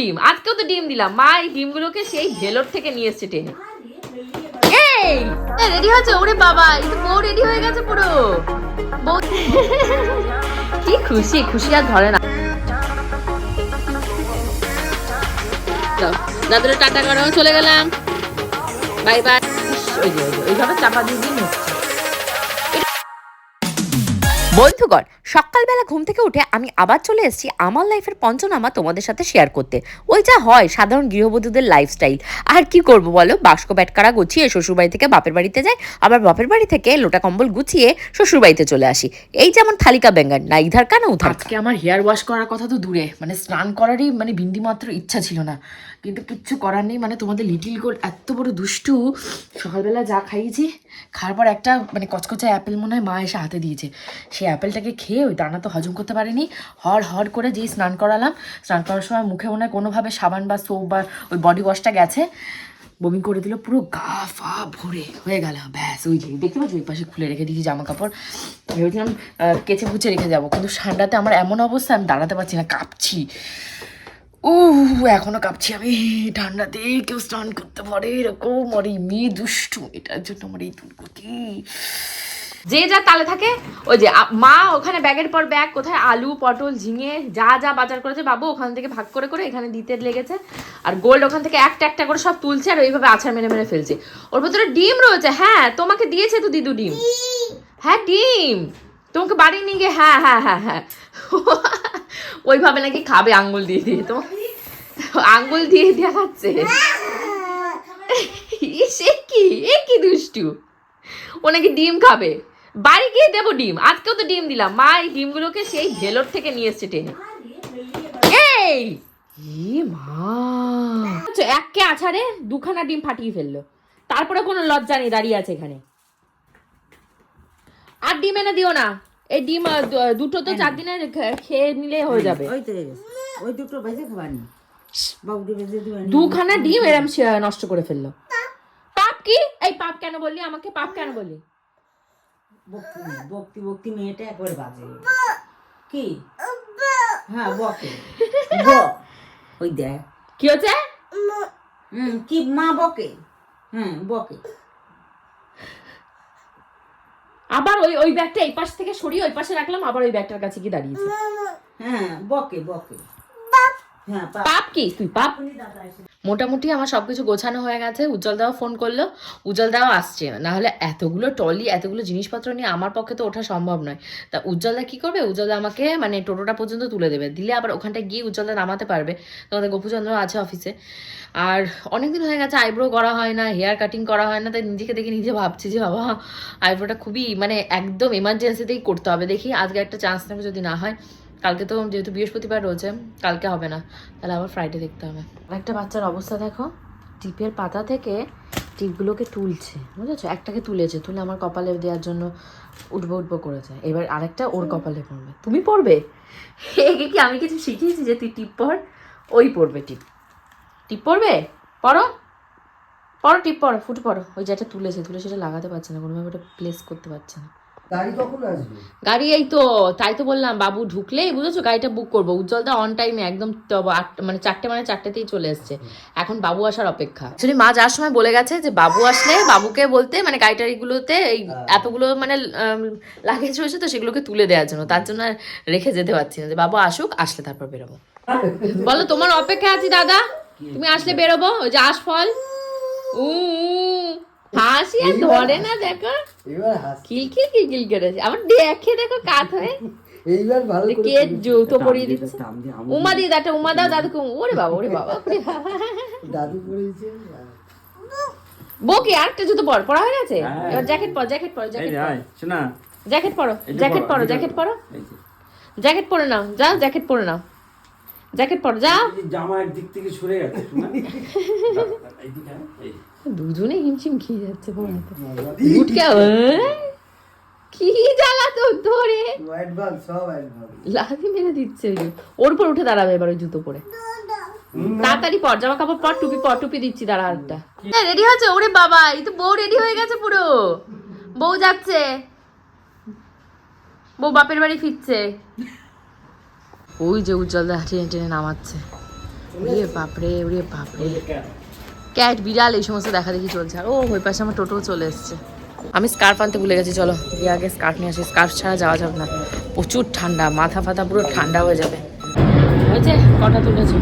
ডিম। আজকেও তো ডিম দিলাম। মা, এই ডিমগুলোকে সেই ভেলোর থেকে নিয়ে এসছে টেনে। এই রেডি হয়েছে? ওরে বাবা, এই তো বউ রেডি হয়ে গেছে পুরো। বউ কি খুশি খুশি আর ধরে না। দাদুরা টাটা করো, চলে গেলাম। Bye bye. ওই ওইভাবে চাপা দিয়ে দিন বন্ধুগণ সকালবেলা ঘুম থেকে উঠে আমি আবার চলে এসেছি আমার লাইফের পঞ্চনামা তোমাদের সাথে শেয়ার করতে। ওই যা হয় সাধারণ গৃহবধূদের লাইফস্টাইল আর কি করব বলো? বাস্ক ব্যাটকারা গুছিয়ে শ্বশুরবাড়ি থেকে বাপের বাড়িতে যাই, আবার বাপের বাড়ি থেকে লোটা কম্বল গুছিয়ে শ্বশুরবাড়িতে চলে আসি। এই যেমন থালিকা বেঙ্গান না ইধার কা না উধার আজকে আমার হেয়ার ওয়াশ করার কথা তো দূরে মানে স্নান করারই মানে বিন্দি মাত্র ইচ্ছা ছিল না। কিন্তু কিচ্ছু করার নেই মানে তোমাদের লিটিল গোল্ড এত বড় দুষ্টু। সকালবেলা যা খাইয়েছি, খাওয়ার পর একটা মানে কচকচা অ্যাপেল মনে হয় মা এসে হাতে দিয়েছে। সেই অ্যাপেলটাকে খেয়ে ওই দানা তো হজম করতে পারিনি। হড় হড় করে যেই স্নান করালাম, স্নান করার সময় মুখে মনে হয় কোনোভাবে সাবান বা সোপ বা ওই বডি ওয়াশটা গেছে। বমি করে দিল, পুরো গা ফা ভরে হয়ে গেল। ব্যাস, ওই যে দেখতে পাচ্ছি ওই পাশে খুলে রেখে দিয়েছি জামা কাপড় ভেবেছিলাম কেচে কুচে রেখে যাব, কিন্তু ঠান্ডাতে আমার এমন অবস্থা, আমি দাঁড়াতে পারছি না, কাঁপছি। ও এখনও কাঁপছি আমি, ঠান্ডাতে কেউ স্নান করতে পারে, এরকম আর এই মেয়ে দুষ্টু, এটার জন্য আমার এই দুর্গতি। যে যা তালে থাকে, ওই যে মা ওখানে ব্যাগের পর ব্যাগ, কোথায় আলু, পটল, ঝিঙে, যা যা বাজার করেছে বাবু ওখান থেকে ভাগ করে করে এখানে দিতে লেগেছে। আর গোল্ড ওখান থেকে একটা একটা করে সব তুলছে আর ওইভাবে আছাড় মেরে মেরে ফেলছে। ওর ভেতরে ডিম রয়েছে হ্যাঁ তোমাকে দিয়েছে তো দিদু ডিম। হ্যাঁ ডিম। তোমাকে বাড়ি নিয়ে গিয়ে হ্যাঁ হ্যাঁ হ্যাঁ হ্যাঁ। ওইভাবে নাকি খাবে আঙ্গুল দিয়ে দিয়ে, তো আঙ্গুল দিয়ে দেখাচ্ছে। সে কি, এ কি দুষ্টু। ও নাকি ডিম খাবে। বাড়ি গিয়ে দেবো ডিম। আজকেও তো ডিম দিলাম। মা এই ডিমগুলোকে সেই ভেলোর থেকে নিয়ে এসছে টেনে। এই! মা! আচ্ছা, এককে আছাড়ে দুখানা ডিম ফাটিয়ে ফেলল। তারপরে কোনো লজ্জা নেই দাঁড়িয়ে আছে এখানে। আর ডিম এনে দিও না। এই ডিম দুটো তো চার দিনে খেয়ে নিলে হয়ে যাবে। ওই দুটো খাবানি দুখানা ডিম এরম নষ্ট করে ফেলল। পাপ কি? এই পাপ কেন বললি? আমাকে পাপ কেন বললি? বকতি নেই, বকতি বকতি মেয়েটা একবারে বাজে। কি? হ্যাঁ বকে। বক ওই দেখ। কি হচ্ছে? হুম কি? মা বকে। হুম বকে। আবার ওই ওই ব্যাগটা এই পাশ থেকে সরিয়ে ওই পাশে রাখলাম আবার ওই ব্যাগটার কাছে গিয়ে দাঁড়িয়েছে। হ্যাঁ বকে বকে। পাপ। কি? তুই পাপ? মোটামুটি আমার সবকিছু গোছানো হয়ে গেছে। উজ্জ্বল দাও ফোন করল। উজ্জ্বল দাও আসছে। না হলে এতগুলো টলি এতগুলো জিনিসপত্র নিয়ে আমার পক্ষে তো ওঠা সম্ভব নয়। তা উজ্জ্বল দা কি করবে? উজ্জ্বল দা আমাকে মানে টোটোটা পর্যন্ত তুলে দেবে। দিলে আবার ওখানটায় গিয়ে উজ্জ্বল দা নামাতে পারবে। তোমাদের গোপুচন্দ্র আছে অফিসে। আর অনেকদিন হয়ে গেছে আইব্রো করা হয় না হেয়ার কাটিং করা হয় না। তাই নিজেকে দেখে নিজে ভাবছি যে বাবা আইব্রোটা খুবই মানে একদম এমার্জেন্সিতেই করতে হবে। দেখি আজকে একটা চান্স নেবে যদি না হয়। কালকে তো যেহেতু বৃহস্পতিবার রয়েছে কালকে হবে না। তাহলে আবার ফ্রাইডে দেখতে হবে। একটা বাচ্চার অবস্থা দেখো টিপের পাতা থেকে টিপগুলোকে তুলছে বুঝেছ? একটাকে তুলেছে তুলে আমার কপালে দেওয়ার জন্য উঠবো উঠবো করেছে। এবার আরেকটা ওর কপালে পড়বে। তুমি পড়বে? একে কি আমি কিছু শিখিয়েছি যে তুই টিপ পড় ওই পড়বে টিপ। টিপ পড়বে? পড়ো? পড়ো টিপ পড়ো ফুট পড়ো। ওই যেটা তুলেছে তুলে সেটা লাগাতে পারছে না কোনোভাবে ওটা প্লেস করতে পারছে না। গাড়ি কখন আসবে? গাড়ি এই তো তাই তো বললাম বাবু ঢুকলেই বুঝেছ গাড়িটা বুক করব। উজ্জ্বলদা অন টাইমে একদম আট- মানে চারটে মানে চারটেতেই চলে এসছে। এখন বাবু আসার অপেক্ষা। অ্যাকচুয়ালি মা যাওয়ার সময় বলে গেছে যে বাবু আসলে বাবুকে বলতে মানে গাড়ি টাড়িগুলোতে এই এতগুলো মানে লাগেজ রয়েছে তো সেগুলোকে তুলে দেওয়ার জন্য। তার জন্য আর রেখে যেতে পারছি না যে বাবু আসুক আসলে তারপর বেরোবো। বলো তোমার অপেক্ষা আছি দাদা। তুমি আসলে বেরোবো ওই যে আশফল। উ উ, হাসি আর ধরে না দেখো। এবার হাস। কিলকিল কিলকিল করেছে। আবার দেখে দেখো কাত হয়ে। এইবার ভালো করে কে জুতো পরিয়ে দিচ্ছে? উমা দি দাটা উমা দাও দাদুকে। ওরে বাবা ওরে বাবা। দাদু পড়েছে বকি আরেকটা জুতো পর পড়া হয়ে গেছে? এবার জ্যাকেট পর জ্যাকেট পর জ্যাকেট পর। শোনা। জ্যাকেট পরো জ্যাকেট পরো, পরো জ্যাকেট পরো। জ্যাকেট পরে নাও যাও জ্যাকেট পরে নাও। জ্যাকেট পরো যাও। জামা একদিক থেকে সরে গেছে যে। দুজনে হিমশিম খেয়ে যাচ্ছে পড়াতে উঠকে কি জ্বালা তো ধরে। লাথি মেরে দিচ্ছে ওর উপর উঠে দাঁড়াবে এবার ওই জুতো পরে। তাড়াতাড়ি পর জামা কাপড় পর টুপি পর টুপি দিচ্ছি দাঁড়া আরেকটা। রেডি হয়েছে? ওরে বাবা এই তো বউ রেডি হয়ে গেছে পুরো। বউ যাচ্ছে। বউ বাপের বাড়ি ফিরছে। ওই যে উজ্জ্বল দা টেনে টেনে নামাচ্ছে। ওরে বাপরে ওরে বাপরে। ক্যাট বিড়াল এই সমস্ত দেখা দেখি চলছে। আর ও ওই পাশে আমার টোটো চলে এসছে। আমি স্কার্ফ আনতে ভুলে গেছি চলো। গিয়ে আগে স্কার্ফ নিয়ে আসি। স্কার্ফ ছাড়া যাওয়া যাবে না। প্রচুর ঠান্ডা মাথা ফাথা পুরো ঠান্ডা হয়ে যাবে। হয়েছে কটা তুলেছো।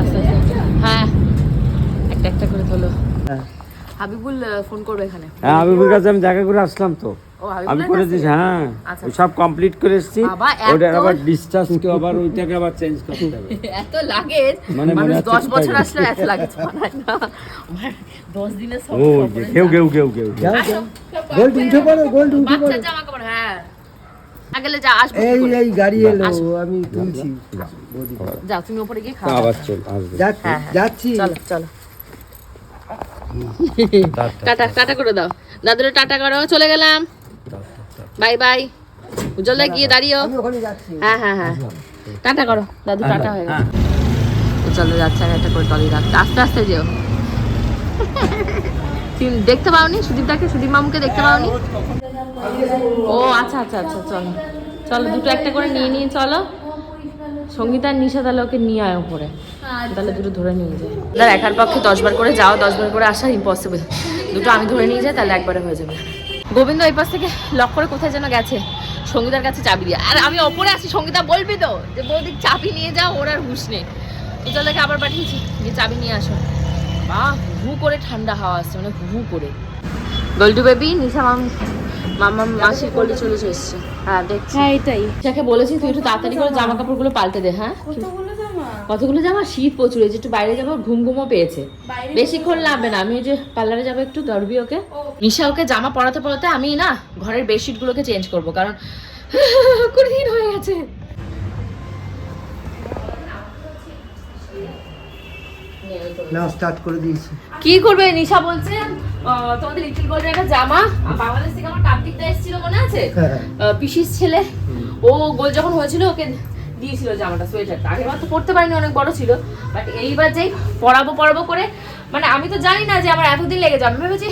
আস্তে আস্তে। হ্যাঁ। একটা একটা করে তোলো। হাবিবুল ফোন করবে এখানে। হ্যাঁ হাবিবুর কাছে আমি দেখা করে আসলাম তো। আমি হাবিবুলের করে কাছে? হ্যাঁ। আচ্ছা। সব কমপ্লিট করে এসেছি। ওটা আবার ডিসচার্জ কে আবার ওইটাকে আবার চেঞ্জ করতে হবে। এত লাগেজ মানে মনে মানুষ হচ্ছে দশ কোথায় বছর আসলে এত লাগেজ বানায় না? আমার দশ দিনের সব ও কেউ যা। কেউ কেউ কেউ গোল্ড উঠে পড়ো গোল্ড উঠে পড়ো জামা কাপড় হ্যাঁ। আগেলে যা আসব এই করে? এই গাড়ি এলো আমি তুলছি। যাও তুমি উপরে গিয়ে খাও। আবার চল আসবে। যাচ্ছি হ্যাঁ, হ্যাঁ। যাচ্ছি। চলো চলো। টাটা টাটা করে দাও। দাদুরে টাটা করো চলে গেলাম। বাই বাই উজ্জ্বল দা গিয়ে দাঁড়িয়েও। হ্যাঁ হ্যাঁ হ্যাঁ। টাটা করো। দাদু টাটা হয়ে গেছে। উজ্জ্বল দা যাচ্ছে আর একটা করে টলি রাখতে। আস্তে আস্তে যেও। তুমি দেখতে পাওনি? সুদীপদাকে সুদীপ মামুকে দেখতে পাওনি? ও আচ্ছা আচ্ছা আচ্ছা চলো। চলো দুটো একটা করে নিয়ে নিয়ে চলো। সঙ্গীতার নিশা তাহলে ওকে নিয়ে আয় উপরে। তাহলে দুটো ধরে নিয়ে যায়। তাহলে একার পক্ষে দশবার করে যাও দশবার করে আসা ইম্পসিবল দুটো আমি ধরে নিয়ে যাই তাহলে একবারে হয়ে যাবে। গোবিন্দ এই পাশ থেকে লক করে কোথায় যেন গেছে। সঙ্গীতার কাছে চাবি দিয়ে। আর আমি অপরে আছি, সঙ্গীতা বলবি তো? যে বৌদি চাবি নিয়ে যাও, ওর আর হুশ নেই। উজ্জ্বলদাকে আবার পাঠিয়েছি যে চাবি নিয়ে আসো। বা হু করে ঠান্ডা হাওয়া আসছে মানে হু করে। গোল্ডু বেবি, নিশা মাম মামা মাসির কোলে চলে এসেছে হ্যাঁ দেখছি। হ্যাঁ এটাই। যাকে বলেছি তুই একটু তাড়াতাড়ি করে জামা? কাপড়গুলো পাল্টে দে হ্যাঁ? কতগুলো জামা? শীত প্রচুর এই যে একটু বাইরে যাব ঘুম ঘুমও পেয়েছে। বেশিক্ষণ লাগবে না আমি ওই যে পার্লারে যাব একটু ধরবি ওকে? নিশা ওকে জামা পরাতে পরাতে আমি না ঘরের বেডশিট গুলোকে চেঞ্জ করব কারণ কুড়ি দিন হয়ে গেছে। না স্টার্ট করে দিয়েছি। কি করবে? নিশা বলছে তোমাদের লিটিল গোল্ডের একটা জামা। বাংলাদেশ থেকে আমার কার্তিক দা এসেছিল মনে আছে? হ্যাঁ পিসির ছেলে। ও গোল যখন হয়েছিল ওকে দিয়েছিল জামাটা সোয়েটারটা। আগেরবার তো পড়তে পারিনি অনেক বড় ছিল। বাট এইবার যেই পরাবো পরাবো করে মানে আমি তো জানি না যে আমার এতদিন লেগে যাবে। আমি ভেবেছি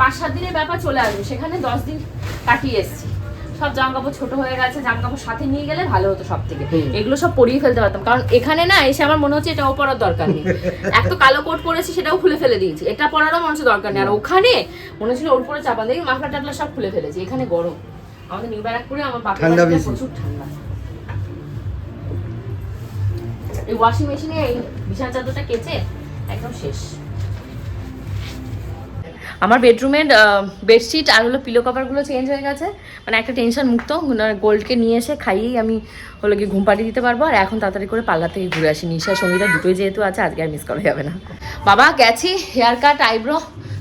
পাঁচ সাত দিনের ব্যাপার চলে আসবে। সেখানে দশ দিন কাটিয়ে এসেছি। সব জামা কাপড় ছোট হয়ে গেছে জামা কাপড় সাথে নিয়ে গেলে ভালো হতো সব থেকে এগুলো সব পরিয়ে ফেলতে পারতাম। কারণ এখানে না এসে আমার মনে হচ্ছে এটাও পরার দরকার নেই। এক তো কালো কোট পরেছি সেটাও খুলে ফেলে দিয়েছি। এটা পরারও মনে হচ্ছে দরকার নেই। আর ওখানে মনে হচ্ছিল ওর পরে চাপা দেখি মাফলা টাফলা সব খুলে ফেলেছি। এখানে গরম। আমাদের নিউ ব্যারাকপুরে আমার বাপের প্রচুর ঠান্ডা। এই ওয়াশিং মেশিনে এই বিছানা চাদরটা কেচে একদম শেষ। আমার বেডরুমের বেডশিট আর হলো পিলো কভারগুলো চেঞ্জ হয়ে গেছে। মানে একটা টেনশন মুক্ত গোল্ডকে নিয়ে এসে খাইয়েই আমি হলো গিয়ে ঘুম পাড়িয়ে দিতে পারব। আর এখন তাড়াতাড়ি করে পাল্লা থেকে ঘুরে আসি। নিশা, সঙ্গীতা দুটোই যেহেতু আছে, আজকে আর মিস করা যাবে না। বাবা, গেছি হেয়ার কাট আইব্রো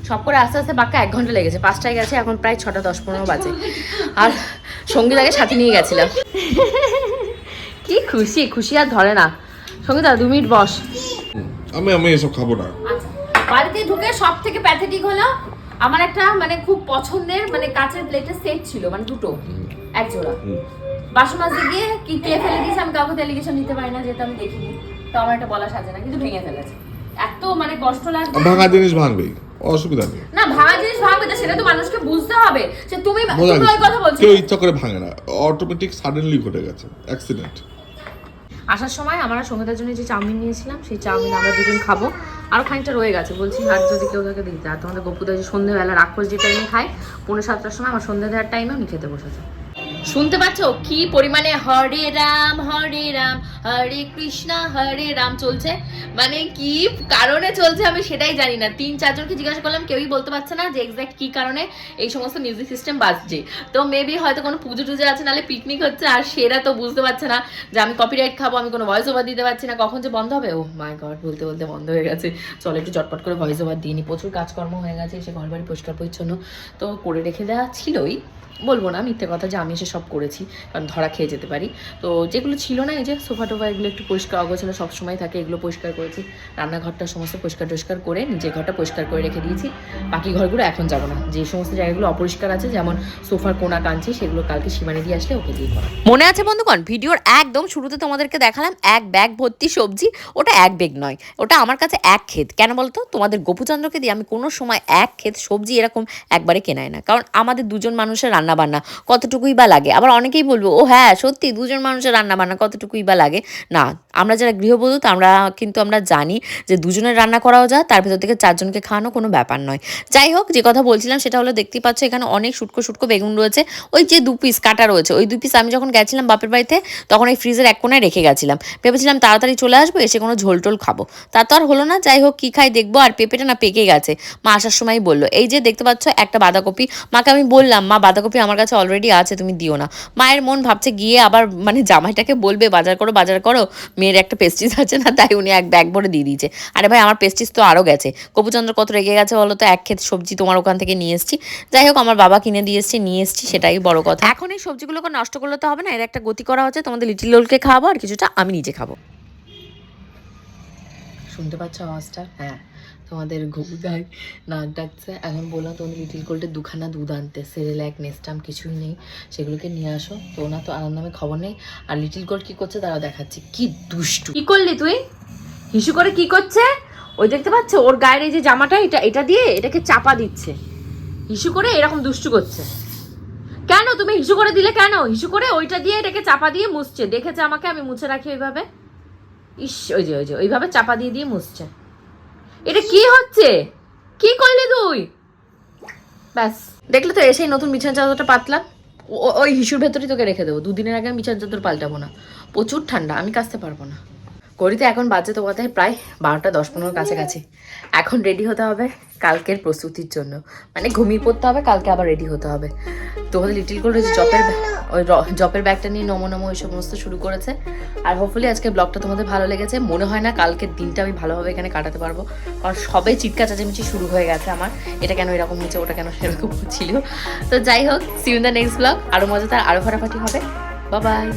সব করে আস্তে আস্তে বাক্কা এক ঘণ্টা লেগেছে। পাঁচটায় গেছে, এখন প্রায় ছটা দশ পনেরো বাজে। আর সঙ্গীতাকে সাথে নিয়ে গেছিলাম। কি খুশি খুশি আর ধরে না। সঙ্গীতা, দু মিনিট বস। আমি আমি এসব খাব না। বাড়িতে ঢুকে সব থেকে প্যাথেটিক হলো আমার একটা মানে খুব পছন্দের মানে কাঁচের প্লেটের সেট ছিল মানে দুটো এক জোড়া বাসন মাজতে গিয়ে কি কে ফেলে দিয়েছে আমি কাউকে ডেলিগেশন নিতে পারি না যেহেতু আমি দেখিনি। তো আমার একটা বলা সাজে না কিন্তু ভেঙে ফেলেছে। এত মানে কষ্ট লাগছে। ভাঙা জিনিস ভাঙবেই অসুবিধা নেই। না ভাঙা জিনিস ভাঙবে না সেটা তো মানুষকে বুঝতে হবে। যে তুমি তুমি ওই কথা বলছো। কেউ ইচ্ছা করে ভাঙে না অটোমেটিক সাডেনলি ঘটে গেছে অ্যাক্সিডেন্ট আসার সময় আমরা সঙ্গীতার জন্য যে চাউমিন নিয়েছিলাম সেই চাউমিন আমরা দুজন খাব। আরও খানিকটা রয়ে গেছে। বলছি, আর যদি কেউ তাকে দিতে, আর তোমাদের গপুদা যে সন্ধ্যেবেলা রাক্ষস যে টাইমে খায় পনেরো সাতটার সময় আমার সন্ধ্যে দেওয়ার টাইমে উনি খেতে বসেছে। শুনতে পাচ্ছ? কি পরিমাণে হরে রাম হরে রাম, হরে কৃষ্ণ, হরে রাম চলছে? মানে কি কারণে চলছে আমি সেটাই জানি না। তিন, চারজনকে জিজ্ঞাসা করলাম, কেউই বলতে পারছে না যে এক্স্যাক্ট কি কারণে এই সমস্ত মিউজিক সিস্টেম বাজছে। তো মেবি হয়তো কোনো পুজো টুজো আছে, নাহলে পিকনিক হচ্ছে, আর সেরা তো বুঝতে পারছে না যে আমি কপিরাইট খাব, আমি কোনো ভয়েস ওভার দিতে পারছি না, কখন যে বন্ধ হবে? ও মাই গড বলতে বলতে বন্ধ হয়ে গেছে। চলো একটু চটপট করে ভয়েস ওভার দিইনি প্রচুর কাজকর্ম হয়ে গেছে সে ঘর বাড়ি পরিষ্কার পরিচ্ছন্ন তো করে রেখে দেওয়া ছিলই। বলব না, মিথ্যে কথা যে আমি এসে সব করেছি, কারণ ধরা খেয়ে যেতে পারি। তো যেগুলো ছিল না এই যে সোফা টোফা এগুলো একটু পরিষ্কার অগোছালো সবসময় থাকে, এগুলো পরিষ্কার করেছি। রান্নাঘরটা সমস্ত পরিষ্কার টরিষ্কার করে নিজের ঘরটা পরিষ্কার করে রেখে দিয়েছি। বাকি ঘরগুলো এখন যাব না। যে সমস্ত জায়গাগুলো অপরিষ্কার আছে, যেমন সোফার কোনা কাঞ্চি সেগুলো কালকে সীমানে দিয়ে আসলে ওকে দিয়ে করা মনে আছে বন্ধুগণ? ভিডিওর একদম শুরুতে তোমাদেরকে দেখালাম এক ব্যাগ ভর্তি সবজি, ওটা এক ব্যাগ নয়, ওটা আমার কাছে এক ক্ষেত। কেন বলতো? তোমাদের গোপুচন্দ্রকে দিয়ে আমি কোনো সময় এক ক্ষেত সবজি এরকম একবারে কেনাই না। কারণ আমাদের দুজন মানুষের রান্না বান্না কতটুকুই বা লাগে আবার অনেকেই বলব ও হ্যাঁ সত্যি দুজন মানুষের রান্না বান্না কতটুকুই বা লাগে? না আমরা যারা গৃহবধূ আমরা কিন্তু আমরা জানি যে দুজনের রান্না করাও যায়, তার ভেতর থেকে চারজনকে খাওয়ানো কোনো ব্যাপার নয়। যাই হোক, যে কথা বলছিলাম সেটা হলো দেখতেই পাচ্ছ এখানে অনেক শুটকো শুটকো বেগুন রয়েছে। ওই যে দু পিস কাটা রয়েছে, ওই দু পিস আমি যখন গেছিলাম বাপের বাড়িতে, তখন এই ফ্রিজের এক কোনায় রেখে গেছিলাম। ভেবেছিলাম তাড়াতাড়ি চলে আসব, এসে কোনো ঝোল টোল খাব। তা তো আর হলো না, যাই হোক, কী খাই দেখব, আর পেঁপেটা না পেকে গেছে। মা আসার সময় বলল, এই যে দেখতে পাচ্ছ একটা বাঁধাকপি। মাকে আমি বললাম, মা, বাঁধাকপি আমার কাছে অলরেডি আছে, তুমি দিও না। মায়ের মন ভাবছে গিয়ে আবার মানে জামাইটাকে বলবে, বাজার করো বাজার করো। মেয়ের একটা পেস্টিস আছে না তাই উনি এক ব্যাগ ভরে দিয়ে দিয়েছে। আরে ভাই আমার পেস্টিস তো আরও গেছে। কপুচন্দ্র কত রেগে গেছে বলো তো? এক ক্ষেত সবজি তোমার ওখান থেকে নিয়ে এসছি। যাই হোক আমার বাবা কিনে দিয়ে এসছি নিয়ে এসছি সেটাই বড় কথা। এখন এই সবজিগুলোকে নষ্ট করলে তো হবে না এর একটা গতি করা হচ্ছে তোমাদের লিটিল লোলকে খাওয়াবো আর কিছুটা আমি নিজে খাব। শুনতে পাচ্ছ আওয়াজটা? হ্যাঁ। তোমাদের ঘুম গায়ে নাক ডাকছে। এখন বললাম, তোমাদের লিটিল গোল্ডের দুখানা দুধ আনতে সেরেল্যাক নেস্টাম কিছুই নেই, সেগুলোকে নিয়ে আসো। তো ওনার তো আনার নামে খবর নেই। আর লিটিল গোল্ড কি করছে? তারাও দেখাচ্ছি। কি দুষ্টু। কি করলি তুই? হিসু করে কি করছে? ওই দেখতে পাচ্ছ, ওর গায়ের এই যে জামাটা, এটা এটা দিয়ে এটাকে চাপা দিচ্ছে। হিসু করে এরকম দুষ্টু করছে। কেন তুমি হিসু করে দিলে কেন? হিসু করে ওইটা দিয়ে এটাকে চাপা দিয়ে মুছছে। দেখেছে আমাকে, আমি মুছে রাখি ওইভাবে। ইস, ওই যে ওই যে, ওইভাবে চাপা দিয়ে দিয়ে মুছছে। এটা কি হচ্ছে? কি করলি তুই? ব্যাস। দেখলে তো এসেই নতুন বিছানা চাদরটা পাতলাম। ওই হিসুর ভেতরেই তোকে রেখে দেবো। দুদিনের আগে আমি বিছানা চাদর পাল্টাবো না। প্রচুর ঠান্ডা, আমি কাঁচতে পারব না। করিতে এখন বাজে তো কথায় প্রায় বারোটা দশ পনেরো কাছাকাছি। এখন রেডি হতে হবে কালকের প্রস্তুতির জন্য। মানে ঘুমিয়ে পড়তে হবে, কালকে আবার রেডি হতে হবে। তোমাদের লিটিল করে যে জপের ওই জপের ব্যাগটা নিয়ে নমো নমো ওই সমস্ত শুরু করেছে। আর হোপফুলি আজকে ব্লগটা তোমাদের ভালো লেগেছে। মনে হয় না কালকের দিনটা আমি ভালোভাবে এখানে কাটাতে পারব। কারণ সবে চিৎকার চেঁচামেচি শুরু হয়ে গেছে আমার। এটা কেন এরকম হচ্ছে ওটা কেন সেরকম ছিল? তো যাই হোক সিউন দ্য নেক্সট ব্লগ আরও মজাদার আরও ফাটাফাটি হবে। বাই